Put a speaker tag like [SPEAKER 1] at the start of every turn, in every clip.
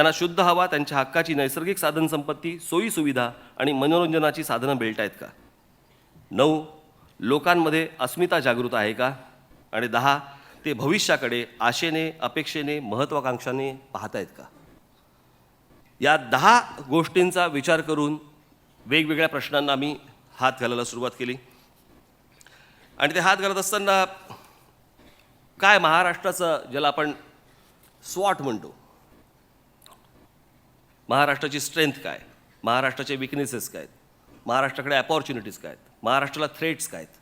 [SPEAKER 1] त्यांना शुद्ध हवा त्यांच्या हक्काची नैसर्गिक साधनसंपत्ती सोयीसुविधा आणि मनोरंजनाची साधनं मिळत आहेत का? नऊ लोकांमध्ये अस्मिता जागृत आहे का? आणि दहा ते भविष्याकडे आशेने अपेक्षेने महत्त्वाकांक्षाने पाहत आहेत का? या दहा गोष्टींचा विचार करून वेगवेगळ्या प्रश्नांना आम्ही हात घालायला सुरुवात केली. आणि ते हात घालत असताना काय महाराष्ट्राचं ज्याला आपण स्वॉट म्हणतो महाराष्ट्राची स्ट्रेंथ काय? महाराष्ट्राचे विकनेसेस काय आहेत? महाराष्ट्राकडे अपॉर्च्युनिटीज काय आहेत? महाराष्ट्राला थ्रेट्स काय आहेत?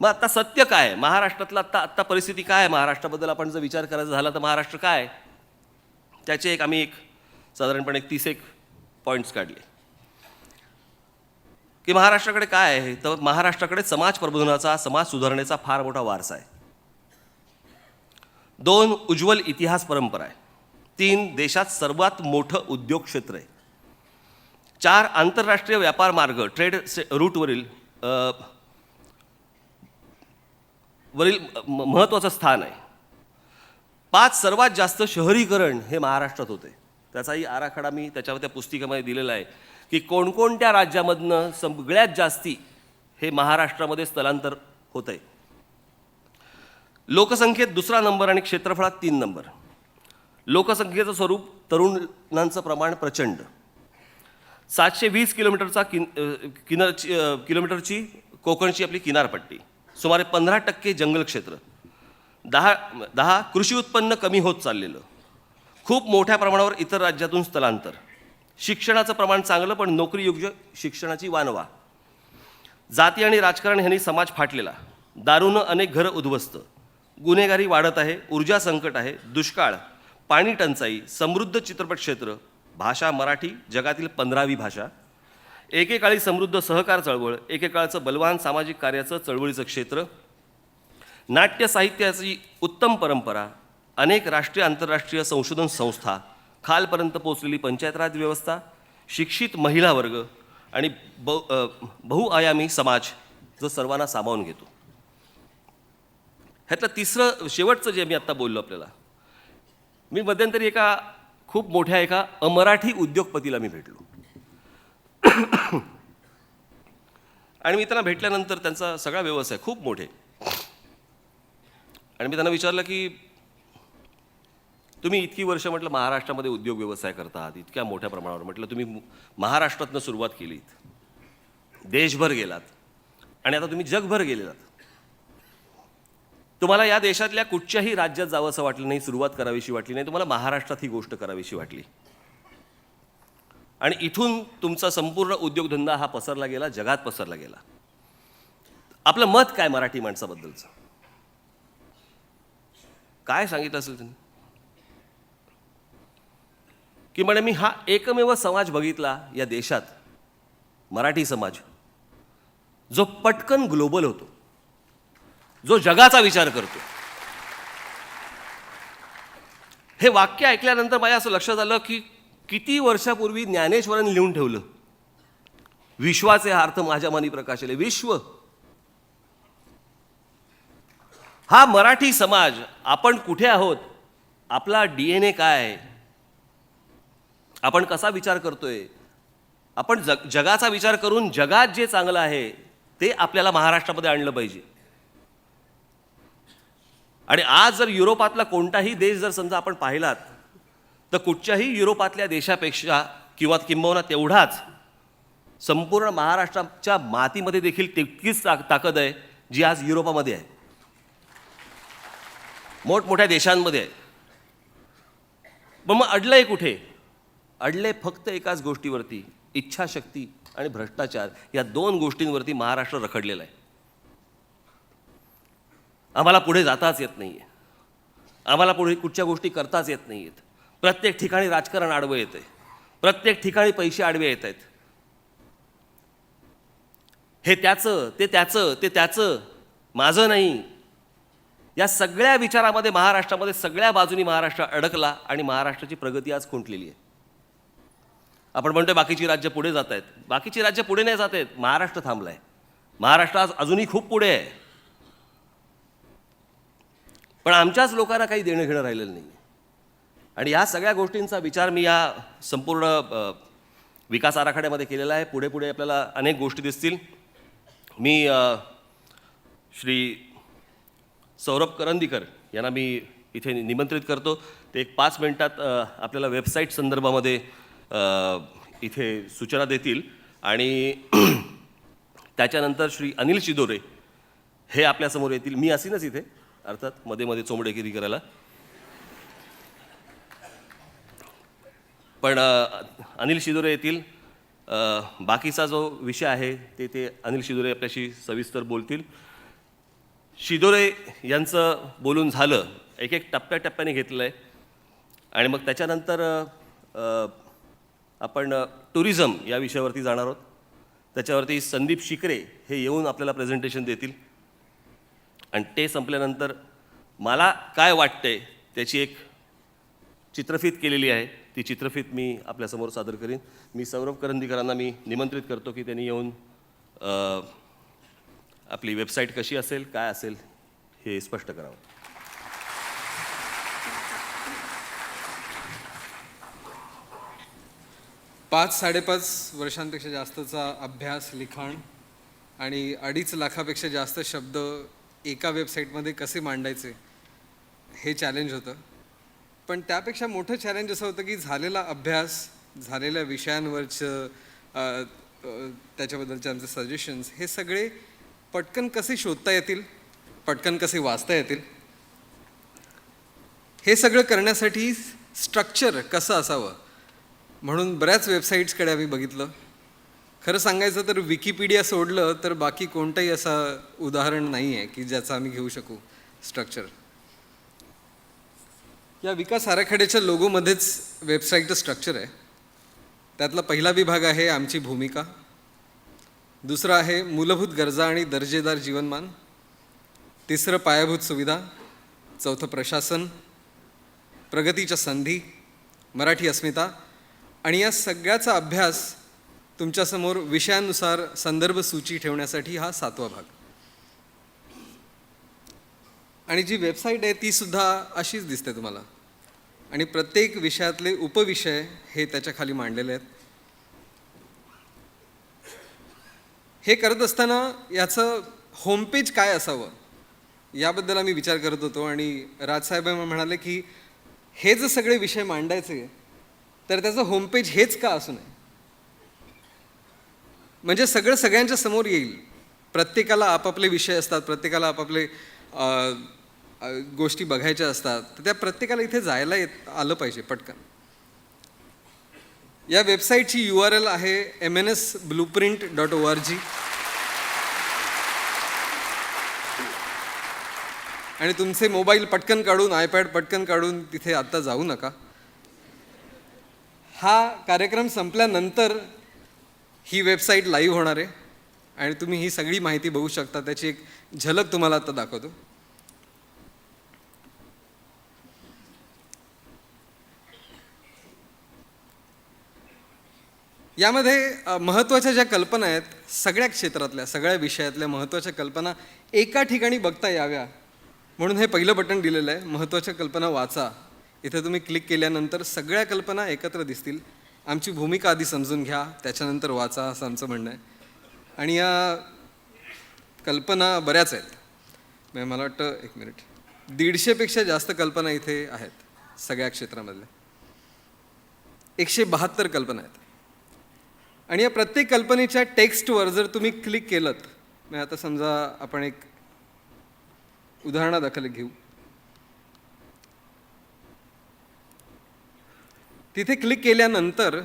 [SPEAKER 1] मग आत्ता सत्य काय? आहे आत्ता आत्ता परिस्थिती काय महाराष्ट्राबद्दल आपण जर विचार करायचा झाला तर महाराष्ट्र काय आहे? त्याचे एक आम्ही एक साधारणपणे एक तीस एक पॉईंट्स काढले. की महाराष्ट्राकडे काय आहे? तर महाराष्ट्राकडे समाज प्रबोधनाचा समाज सुधारणेचा फार मोठा वारसा आहे. दोन उज्ज्वल इतिहास परंपरा आहे. तीन देशात सर्वात मोठं उद्योग क्षेत्र आहे. चार आंतरराष्ट्रीय व्यापार मार्ग ट्रेड से रूटवरील वरील म- महत्त्वाचं स्थान आहे. पाच सर्वात जास्त शहरीकरण हे महाराष्ट्रात होते त्याचाही आराखडा मी त्याच्यावर त्या पुस्तिकेमध्ये दिलेला आहे की कोणकोणत्या राज्यामधनं सगळ्यात जास्ती हे महाराष्ट्रामध्ये स्थलांतर होत आहे लोकसंख्येत दुसरा नंबर आणि क्षेत्रफळात तीन नंबर. लोकसंख्येचं स्वरूप तरुणांचं प्रमाण प्रचंड. सातशे वीस किलोमीटरचा किन किनरची किनारची किलोमीटरची कोकणची आपली किनारपट्टी. सुमारे पंधरा टक्के जंगल क्षेत्र. दहा दहा कृषी उत्पन्न कमी होत चाललेलं. खूप मोठ्या प्रमाणावर इतर राज्यातून स्थलांतर. शिक्षणाचं प्रमाण चांगलं पण नोकरीयोग्य शिक्षणाची वानवा. जाती आणि राजकारण ह्यांनी समाज फाटलेला. दारूनं अनेक घरं उद्ध्वस्त. गुन्हेगारी वाढत आहे ऊर्जा संकट आहे दुष्काळ. पाणी टंचाई समृद्ध चित्रपट क्षेत्र भाषा मराठी जगातील पंधरावी भाषा एकेकाळी समृद्ध सहकार चळवळ एकेकाळचं बलवान सामाजिक कार्याचं चळवळीचं क्षेत्र नाट्य साहित्याची उत्तम परंपरा अनेक राष्ट्रीय आंतरराष्ट्रीय संशोधन संस्था खालपर्यंत पोचलेली पंचायत राज व्यवस्था शिक्षित महिला वर्ग आणि बहु बहुआयामी समाज जो सर्वांना सामावून घेतो. ह्यातलं तिसरं शेवटचं जे मी आत्ता बोललो आपल्याला मी मध्यंतरी एका खूप मोठ्या एका अमराठी उद्योगपतीला मी भेटलो. आणि मी त्यांना भेटल्यानंतर त्यांचा सगळा व्यवसाय खूप मोठे. आणि मी त्यांना विचारलं की तुम्ही इतकी वर्ष म्हटलं महाराष्ट्रामध्ये उद्योग व्यवसाय करतात इतक्या मोठ्या प्रमाणावर म्हटलं तुम्ही महाराष्ट्रातनं सुरुवात केलीत. देशभर गेलात. आणि आता तुम्ही जगभर गेलेलात. तुम्हाला या देशातल्या कुठच्याही राज्यात जावं असं वाटलं नाही सुरुवात करावीशी वाटली नाही तुम्हाला महाराष्ट्रात ही गोष्ट करावीशी वाटली. आणि इथून तुमचा संपूर्ण उद्योगधंदा हा पसरला गेला जगात पसरला गेला. आपलं मत काय मराठी माणसाबद्दलचं? काय सांगितलं असेल त्यांनी? की म्हणे मी हा एकमेव समाज बघितला या देशात मराठी समाज जो पटकन ग्लोबल होतो. जो जगाचा विचार करतो. हे वाक्य ऐकल्यानंतर माझ्या असं लक्षात आलं की किती वर्षापूर्वी ज्ञानेश्वरांनी लिहून ठेवलं. विश्वाचे अर्थ माझ्या मनी प्रकाशले. विश्व. हा मराठी समाज आपण कुठे आहोत? आपला डी एन ए काय आहे? आपण कसा विचार करतोय? आपण जग जगाचा विचार करून जगात जे चांगलं आहे ते आपल्याला महाराष्ट्रामध्ये आणलं पाहिजे. आणि आज जर युरोपातला कोणताही देश जर समजा आपण पाहिलात तर कुठच्याही युरोपातल्या देशापेक्षा किंवा किंबहुना तेवढाच संपूर्ण महाराष्ट्राच्या मातीमध्ये देखील तितकीच ता ताकद आहे जी आज युरोपामध्ये आहे. मोठमोठ्या देशांमध्ये आहे. पण मग अडलंय कुठे? अडले फक्त एकाच गोष्टीवरती इच्छाशक्ती आणि भ्रष्टाचार या दोन गोष्टींवरती महाराष्ट्र रखडलेला आहे. आम्हाला पुढे जाताच येत नाही आहे आम्हाला पुढे कुठच्या गोष्टी करताच येत नाही आहेत प्रत्येक ठिकाणी राजकारण आडवं येतं आहे प्रत्येक ठिकाणी पैसे आडवे येत आहेत हे त्याचं ते त्याचं ते त्याचं माझं नाही. या सगळ्या विचारामध्ये महाराष्ट्रामध्ये सगळ्या बाजूनी महाराष्ट्र अडकला आणि महाराष्ट्राची प्रगती आज खुंटलेली आहे. आपण म्हणतोय बाकीची राज्य पुढे जात आहेत बाकीची राज्य पुढे नाही जात आहेत महाराष्ट्र थांबला आहे महाराष्ट्र आज अजूनही खूप पुढे आहे. पण आमच्याच लोकांना काही देणं घेणं राहिलेलं नाही आणि या सगळ्या गोष्टींचा विचार मी या संपूर्ण विकास आराखड्यामध्ये केलेला आहे. पुढे पुढे आपल्याला अनेक गोष्टी दिसतील. मी श्री सौरभ करंदीकर यांना मी इथे निमंत्रित करतो. ते एक पाच मिनटात आपल्याला वेबसाईट संदर्भामध्ये इथे सूचना देतील. आणि त्याच्यानंतर श्री अनिल शिदोरे हे आपल्यासमोर येतील. मी असीनच इथे. अर्थात मध्ये मध्ये चोंबडेगिरी करायला. पण अनिल शिदोरे येतील. बाकीचा जो विषय आहे ते ते अनिल शिदोरे आपल्याशी सविस्तर बोलतील. शिदोरे यांचं बोलून झालं एक एक टप्प्याटप्प्याने घेतलं आहे आणि मग त्याच्यानंतर आपण टुरिझम या विषयावरती जाणार आहोत. त्याच्यावरती संदीप शिकरे हे येऊन आपल्याला प्रेझेंटेशन देतील. आणि ते संपल्यानंतर मला काय वाटतंय त्याची एक चित्रफित केलेली आहे. ती चित्रफित मी आपल्यासमोर सादर करीन. मी सौरभ करंदीकरांना मी निमंत्रित करतो की त्यांनी येऊन आपली वेबसाईट कशी असेल काय असेल हे स्पष्ट करावं.
[SPEAKER 2] पाच साडेपाच वर्षांपेक्षा जास्तचा अभ्यास लिखाण आणि अडीच लाखापेक्षा जास्त शब्द एका वेबसाईटमध्ये कसे मांडायचे हे चॅलेंज होतं. पण त्यापेक्षा मोठं चॅलेंज असं होतं की झालेला अभ्यास झालेल्या विषयांवरचं त्याच्याबद्दलचे आमचे सजेशन्स हे सगळे पटकन कसे शोधता येतील पटकन कसे वाचता येतील हे सगळं करण्यासाठी स्ट्रक्चर कसं असावं? म्हणून बऱ्याच वेबसाईट्सकडे आम्ही बघितलं. खरं सांगायचं तर विकिपीडिया सोडलं तर बाकी कोणतंही असं उदाहरण नाही आहे की ज्याचं आम्ही घेऊ शकू स्ट्रक्चर या विकास आराखड्याच्या लोगोमध्येच वेबसाईटचं स्ट्रक्चर आहे. त्यातला पहिला विभाग आहे आमची भूमिका. दुसरा आहे मूलभूत गरजा आणि दर्जेदार जीवनमान. तिसरं पायाभूत सुविधा. चौथं प्रशासन. प्रगतीच्या संधी. मराठी अस्मिता. आणि या सगळ्याचा अभ्यास तुमच्यासमोर विषयानुसार संदर्भ सूची ठेवण्यासाठी हा सातवा भाग. आणि जी वेबसाईट आहे तीसुद्धा अशीच दिसते तुम्हाला. आणि प्रत्येक विषयातले उपविषय हे त्याच्याखाली मांडलेले आहेत. हे करत असताना याचं होमपेज काय असावं? याबद्दल आम्ही विचार करत होतो आणि राजसाहेब म्हणाले की हे जर सगळे विषय मांडायचे तर त्याचं होमपेज हेच का असू नये? म्हणजे सगळं सगळ्यांच्या समोर येईल. प्रत्येकाला आपापले विषय असतात प्रत्येकाला आपापले गोष्टी बघायच्या असतात तर त्या प्रत्येकाला इथे जायला येत आलं पाहिजे पटकन. या वेबसाईटची यू आर एल आहे M N S blueprint dot O R G आणि तुमचे मोबाईल पटकन काढून आयपॅड पटकन काढून तिथे आत्ता जाऊ नका. हा कार्यक्रम संपल्यानंतर ही वेबसाईट लाईव्ह होणार आहे. आणि तुम्ही ही सगळी माहिती बघू शकता. त्याची एक झलक तुम्हाला आता दाखवतो. यामध्ये महत्त्वाच्या ज्या कल्पना आहेत सगळ्या क्षेत्रातल्या सगळ्या विषयातल्या महत्त्वाच्या कल्पना एका ठिकाणी बघता याव्या. म्हणून हे पहिलं बटन दिलेलं आहे महत्त्वाच्या कल्पना वाचा. इथे तुम्ही क्लिक केल्यानंतर सगळ्या कल्पना एकत्र दिसतील. आमची भूमिका आधी समजून घ्या त्याच्यानंतर वाचा असं आमचं म्हणणं आहे. आणि या कल्पना बऱ्याच आहेत. म्हणजे मला वाटतं एक मिनिट. दीडशेपेक्षा जास्त कल्पना इथे आहेत सगळ्या क्षेत्रामधल्या. एकशे बहात्तर कल्पना आहेत. आणि या प्रत्येक कल्पनेच्या टेक्स्टवर जर तुम्ही क्लिक केलं म्हणजे आता समजा आपण एक उदाहरणादाखल घेऊ. तिथे क्लिक केल्यानंतर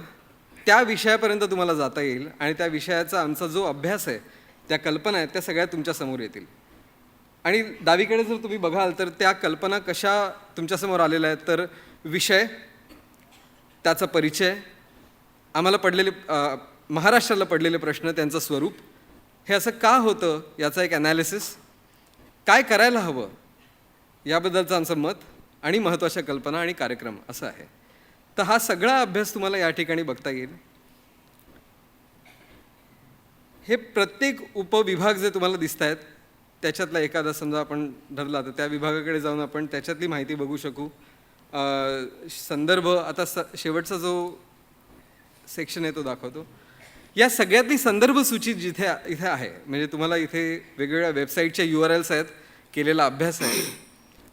[SPEAKER 2] त्या विषयापर्यंत तुम्हाला जाता येईल आणि त्या विषयाचा आमचा जो अभ्यास आहे त्या कल्पना आहेत त्या सगळ्या तुमच्यासमोर येतील. आणि डावीकडे जर तुम्ही बघाल तर त्या कल्पना कशा तुमच्यासमोर आलेल्या आहेत तर विषय त्याचा परिचय आम्हाला पडलेले महाराष्ट्राला पडलेले प्रश्न त्यांचं स्वरूप हे असं का होतं याचा एक ॲनालिसिस काय करायला हवं याबद्दलचं आमचं मत आणि महत्त्वाच्या कल्पना आणि कार्यक्रम असं आहे. तर हा सगळा अभ्यास तुम्हाला या ठिकाणी बघता येईल. हे प्रत्येक उपविभाग जे तुम्हाला दिसत आहेत त्याच्यातला एखादा समजा आपण धरला तर त्या विभागाकडे जाऊन आपण त्याच्यातली माहिती बघू शकू. संदर्भ आता स शेवटचा जो सेक्शन आहे तो दाखवतो. या सगळ्यातली संदर्भ सूची जिथे इथे आहे म्हणजे तुम्हाला इथे वेगवेगळ्या वेबसाईटच्या यू आर एल्स आहेत केलेला अभ्यास आहे.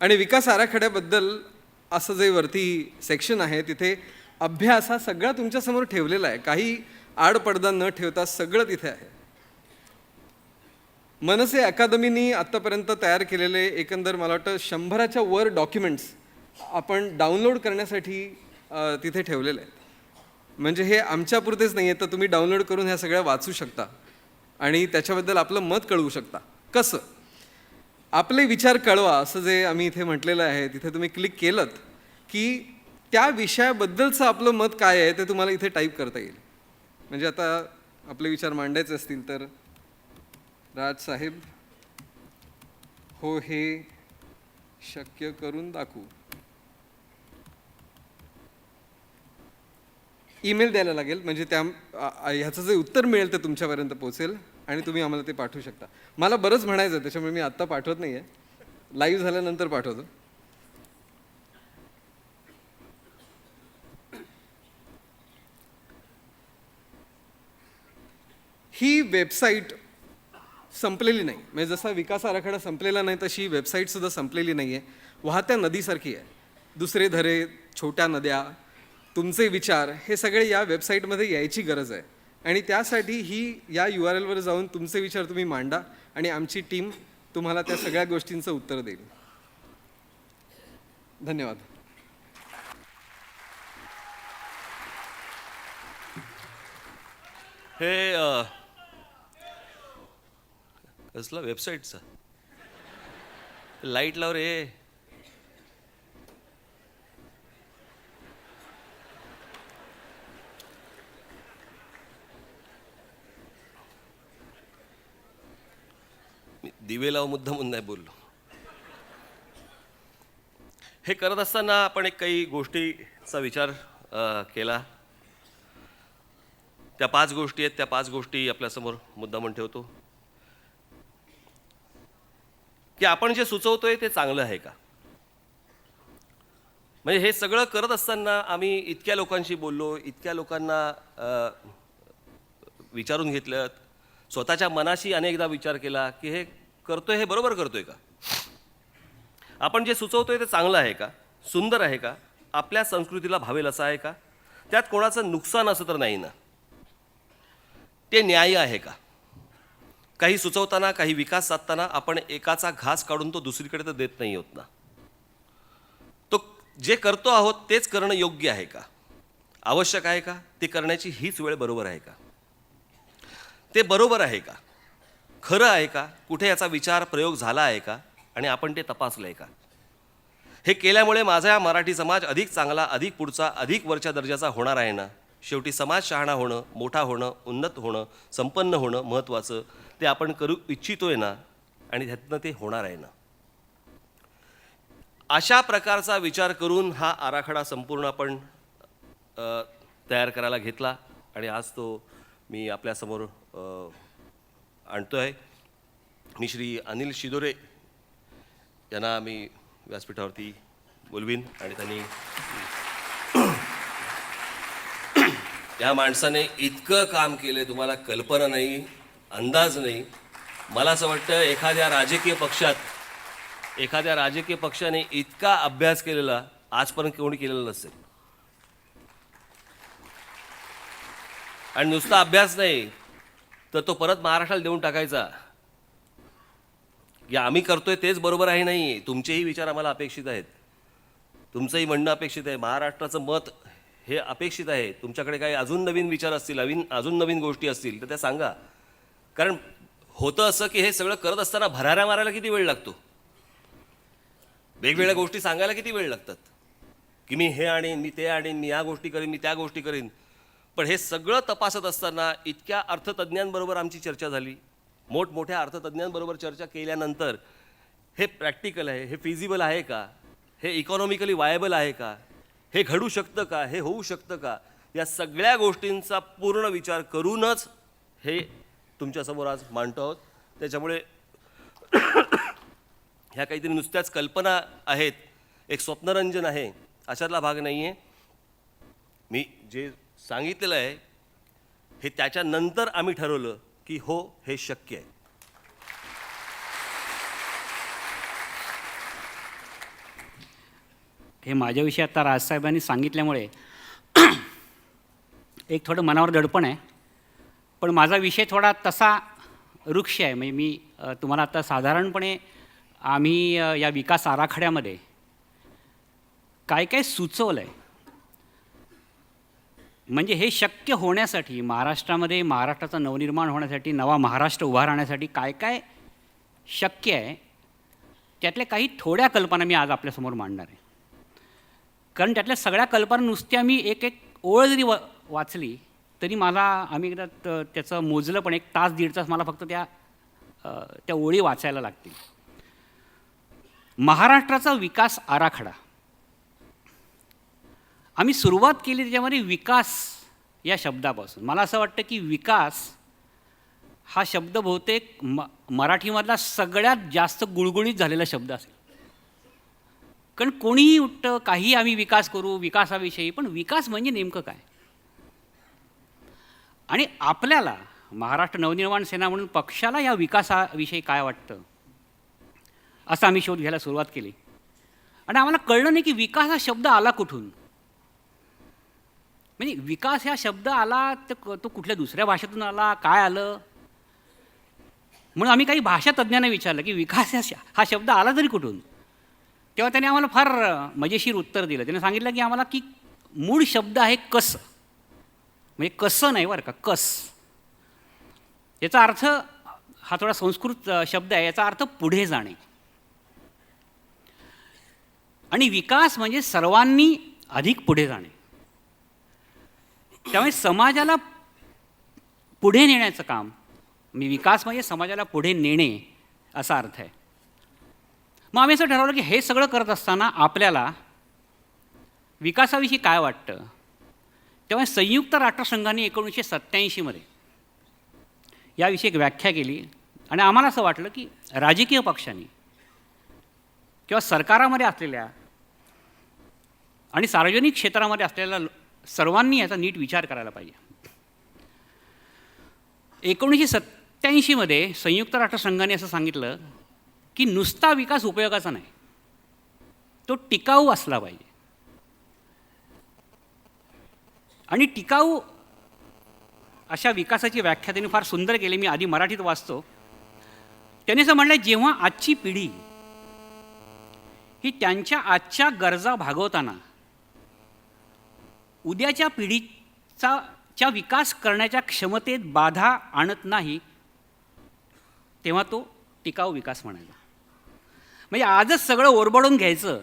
[SPEAKER 2] आणि विकास आराखड्याबद्दल असं जे वरती सेक्शन आहे तिथे अभ्यास हा सगळा तुमच्यासमोर ठेवलेला आहे. काही आडपडदा न ठेवता सगळं तिथे आहे. मनसे अकादमीनी आत्तापर्यंत तयार केलेले एकंदर मला वाटतं शंभराच्या वर डॉक्युमेंट्स आपण डाउनलोड करण्यासाठी तिथे ठेवलेले आहेत. म्हणजे हे आमच्यापुरतेच नाही आहे तर तुम्ही डाउनलोड करून ह्या सगळ्या वाचू शकता. आणि त्याच्याबद्दल आपलं मत कळवू शकता. कसं? आपले विचार कळवा असं जे आम्ही इथे म्हटलेलं आहे तिथे तुम्ही क्लिक केलं की त्या विषयाबद्दलचं आपलं मत काय आहे ते तुम्हाला इथे टाईप करता येईल. म्हणजे आता आपले विचार मांडायचे असतील तर राज साहेब हो हे शक्य करून दाखवू. ईमेल द्यायला लागेल म्हणजे त्या ह्याचं जे उत्तर मिळेल ते तुमच्यापर्यंत पोहोचेल. आणि तुम्ही आम्हाला ते पाठवू शकता. मला बरंच म्हणायचं आहे त्याच्यामुळे मी आत्ता पाठवत नाही आहे लाईव्ह झाल्यानंतर पाठवतो. ही वेबसाईट संपलेली नाही. म्हणजे जसा विकास आराखडा संपलेला नाही तशी वेबसाईटसुद्धा संपलेली नाही आहे वाहत्या नदीसारखी आहे. दुसरे धरे छोट्या नद्या तुमचे विचार हे सगळे या वेबसाईटमध्ये यायची गरज आहे. आणि त्यासाठी ही या यू आर एलवर जाऊन तुमचे विचार तुम्ही मांडा आणि आमची टीम तुम्हाला त्या सगळ्या गोष्टींचं उत्तर देईल. धन्यवाद.
[SPEAKER 1] हे कसला वेबसाईटचा लाइट लाव रे मी दिवे लाव मुद्दामून नाही बोललो. हे करत असताना आपण एक काही गोष्टीचा विचार केला. त्या पाच गोष्टी आहेत त्या पाच गोष्टी आपल्यासमोर मुद्दा म्हणून ठेवतो. की आपण जे सुचवतोय ते चांगलं आहे का? म्हणजे हे सगळं करत असताना आम्ही इतक्या लोकांशी बोललो इतक्या लोकांना विचारून घेतलं. स्वतःच्या मनाशी अनेकदा विचार केला की हे करतोय हे बरोबर करतोय का? आपण जे सुचवतोय ते चांगलं आहे का? सुंदर आहे का? आपल्या संस्कृतीला भावेल असं आहे का? त्यात कोणाचं नुकसान असं तर नाही ना? ते न्याय आहे का? काही सुचवताना काही विकास साधताना आपण एकाचा घास काढून तो दुसरीकडे तर देत नाही होत ना? तो जे करतो आहोत तेच करणं योग्य आहे का? आवश्यक आहे का? ते करण्याची हीच वेळ बरोबर आहे का? ते बरोबर आहे का? खरं आहे का? कुठे याचा विचार प्रयोग झाला आहे का? आणि आपण ते तपासलं आहे का? हे केल्यामुळे माझा मराठी समाज अधिक चांगला अधिक पुढचा अधिक वरच्या दर्जाचा होणार आहे ना? शेवटी समाज शहाणा होणं मोठा होणं उन्नत होणं संपन्न होणं महत्त्वाचं ते आपण करू इच्छितोय ना? आणि त्यातनं ते होणार आहे ना? अशा प्रकारचा विचार करून हा आराखडा संपूर्ण आपण तयार करायला घेतला. आणि आज तो मी आपल्यासमोर आणतो आहे मी श्री अनिल शिदोरे यांना मी व्यासपीठावरती बोलवीन आणि त्यांनी या माणसाने इतकं काम केलं तुम्हाला कल्पना नाही अंदाज नाही. मला असं वाटतं एखाद्या राजकीय पक्षात एखाद्या राजकीय पक्षाने इतका अभ्यास केलेला आजपर्यंत कोणी केलेला नसेल. आणि नुसता अभ्यास नाही तर तो परत महाराष्ट्राला देऊन टाकायचा. या आम्ही करतोय तेच बरोबर आहे नाही तुमचेही विचार आम्हाला अपेक्षित आहेत. तुमचंही म्हणणं अपेक्षित आहे महाराष्ट्राचं मत हे अपेक्षित आहे. तुमच्याकडे काही अजून नवीन विचार असतील नवीन अजून नवीन गोष्टी असतील तर त्या सांगा. कारण होतं असं की हे सगळं करत असताना भराऱ्या मारायला किती वेळ लागतो? वेगवेगळ्या गोष्टी सांगायला किती वेळ लागतात? की मी हे आणीन मी ते आणीन मी या गोष्टी करीन मी त्या गोष्टी करीन. पण हे सगळं तपासत असताना इतक्या अर्थतज्ज्ञांबरोबर आमची चर्चा झाली. मोठमोठ्या अर्थतज्ज्ञांबरोबर चर्चा केल्यानंतर हे प्रॅक्टिकल आहे हे फिजिबल आहे का? हे इकॉनॉमिकली वायबल आहे का? हे घडू शकतं का? हे होऊ शकतं का? या सगळ्या गोष्टींचा पूर्ण विचार करूनच हे तुमच्यासमोर आज मांडतो आहोत. त्याच्यामुळे ह्या काहीतरी नुसत्याच कल्पना आहेत. एक स्वप्नरंजन आहे. अशातला भाग नाही आहे मी जे सांगितलेलं आहे हे त्याच्यानंतर आम्ही ठरवलं की हो हे शक्य आहे.
[SPEAKER 3] हे माझ्याविषयी आता राजसाहेबांनी सांगितल्यामुळे एक थोडं मनावर दडपण आहे. पण माझा विषय थोडा तसा वृक्ष आहे. म्हणजे मी तुम्हाला आता साधारणपणे आम्ही या विकास आराखड्यामध्ये काय काय सुचवलं आहे म्हणजे हे शक्य होण्यासाठी महाराष्ट्रामध्ये महाराष्ट्राचा नवनिर्माण होण्यासाठी नवा महाराष्ट्र उभा राहण्यासाठी काय काय शक्य आहे त्यातल्या काही थोड्या कल्पना मी आज आपल्यासमोर मांडणार आहे. कारण त्यातल्या सगळ्या कल्पना नुसत्या मी एक एक ओळ जरी वा वाचली तरी मला आम्ही एकदा त- त्याचं मोजलं पण एक तास दीड तास मला फक्त त्या त्या ओळी वाचायला लागतील. महाराष्ट्राचा विकास आराखडा. आम्ही सुरुवात केली त्याच्यामध्ये विकास या शब्दापासून. मला असं वाटतं की विकास हा शब्द बहुतेक म मराठीमधला सगळ्यात जास्त गुळगुळीत झालेला शब्द असेल. कारण कोणीही उठतं काही आम्ही विकास करू विकासाविषयी पण विकास म्हणजे नेमकं काय? आणि आपल्याला महाराष्ट्र नवनिर्माण सेना म्हणून पक्षाला या विकासाविषयी काय वाटतं? असं आम्ही शोध घ्यायला सुरुवात केली. आणि आम्हाला कळलं नाही की विकास हा शब्द आला कुठून? म्हणजे विकास हा शब्द आला तर क- तो कुठल्या दुसऱ्या भाषेतून आला? काय आलं? म्हणून आम्ही काही भाषा तज्ज्ञांना विचारलं की विकास हा हा शब्द आला तरी कुठून? तेव्हा त्याने आम्हाला फार मजेशीर उत्तर दिलं. त्याने सांगितलं की आम्हाला की मूळ शब्द आहे कस. म्हणजे कसं नाही बरं का कस. याचा अर्थ हा थोडा संस्कृत शब्द आहे याचा अर्थ पुढे जाणे. आणि विकास म्हणजे सर्वांनी अधिक पुढे जाणे. त्यामुळे समाजाला पुढे नेण्याचं काम मी विकास म्हणजे समाजाला पुढे नेणे असा अर्थ आहे. मग आम्ही असं ठरवलं की हे सगळं करत असताना आपल्याला विकासाविषयी काय वाटतं? तेव्हा संयुक्त राष्ट्रसंघाने एकोणीसशे सत्त्याऐंशीमध्ये याविषयी एक व्याख्या केली आणि आम्हाला असं वाटलं की राजकीय पक्षांनी किंवा सरकारामध्ये असलेल्या आणि सार्वजनिक क्षेत्रामध्ये असलेल्या सर्वांनी याचा नीट विचार करायला पाहिजे. एकोणीसशे सत्त्याऐंशीमध्ये संयुक्त राष्ट्रसंघाने असं सांगितलं की नुसता विकास उपयोगाचा नाही तो टिकाऊ असला पाहिजे. आणि टिकाऊ अशा विकासाची व्याख्या त्यांनी फार सुंदर केली मी आधी मराठीत वाचतो. त्यांनी असं म्हणलं जेव्हा आजची पिढी ही त्यांच्या आजच्या गरजा भागवताना उद्याच्या पिढीचा च्या विकास करण्याच्या क्षमतेत बाधा आणत नाही तेव्हा तो टिकाऊ विकास म्हणायचा. म्हणजे आजच सगळं ओरबडून घ्यायचं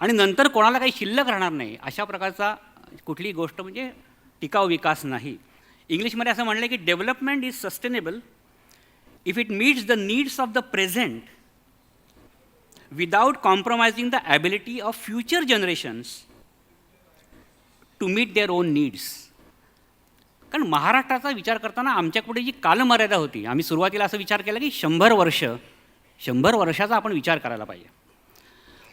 [SPEAKER 3] आणि नंतर कोणाला काही शिल्लक राहणार नाही अशा प्रकारचा कुठलीही गोष्ट म्हणजे टिकाऊ विकास नाही. इंग्लिशमध्ये असं म्हणलं की development is sustainable if it meets the needs of the present without compromising the ability of future generations. To meet their own needs कारण महाराष्ट्राचा विचार करताना आमच्याकडे जी कालमर्यादा होती आम्ही सुरुवातीला असं विचार केला की शंभर वर्ष शंभर वर्षाचा आपण विचार करायला पाहिजे.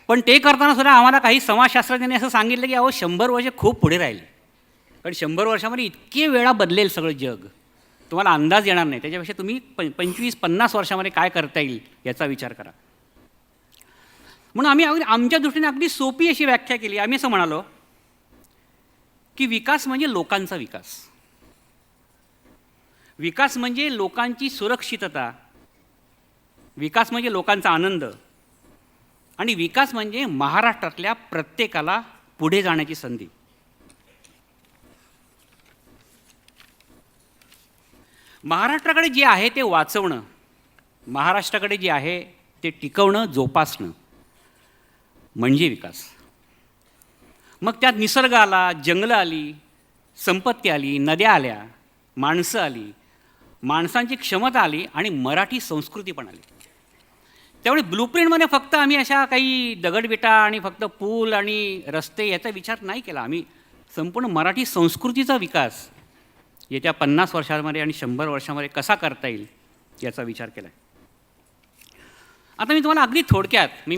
[SPEAKER 3] पण ते करताना सुद्धा आम्हाला काही समाजशास्त्रज्ञांनी असं सांगितलं की अहो शंभर वर्ष खूप पुढे राहिले. कारण शंभर वर्षामध्ये इतके वेळा बदलेल सगळं जग. तुम्हाला अंदाज येणार नाही. त्याच्यापेक्षा तुम्ही प पंचवीस पन्नास वर्षामध्ये काय करता येईल याचा विचार करा. म्हणून आम्ही अगदी आमच्या दृष्टीने अगदी सोपी अशी व्याख्या केली. आम्ही असं म्हणालो की विकास म्हणजे लोकांचा विकास. विकास म्हणजे लोकांची सुरक्षितता. विकास म्हणजे लोकांचा आनंद. आणि विकास म्हणजे महाराष्ट्रातल्या प्रत्येकाला पुढे जाण्याची संधी. महाराष्ट्राकडे जे आहे ते वाचवणं महाराष्ट्राकडे जे आहे ते टिकवणं जोपासणं म्हणजे विकास. मग त्यात निसर्ग आला जंगलं आली संपत्ती आली नद्या आल्या माणसं आली. माणसांची क्षमता आली आणि मराठी संस्कृती पण आली. त्यामुळे ब्लूप्रिंटमध्ये फक्त आम्ही अशा काही दगडविटा आणि फक्त पूल आणि रस्ते याचा विचार नाही केला. आम्ही संपूर्ण मराठी संस्कृतीचा विकास येत्या पन्नास वर्षांमध्ये आणि शंभर वर्षामध्ये कसा करता येईल याचा विचार केला आहे आता मी तुम्हाला अगदी थोडक्यात मी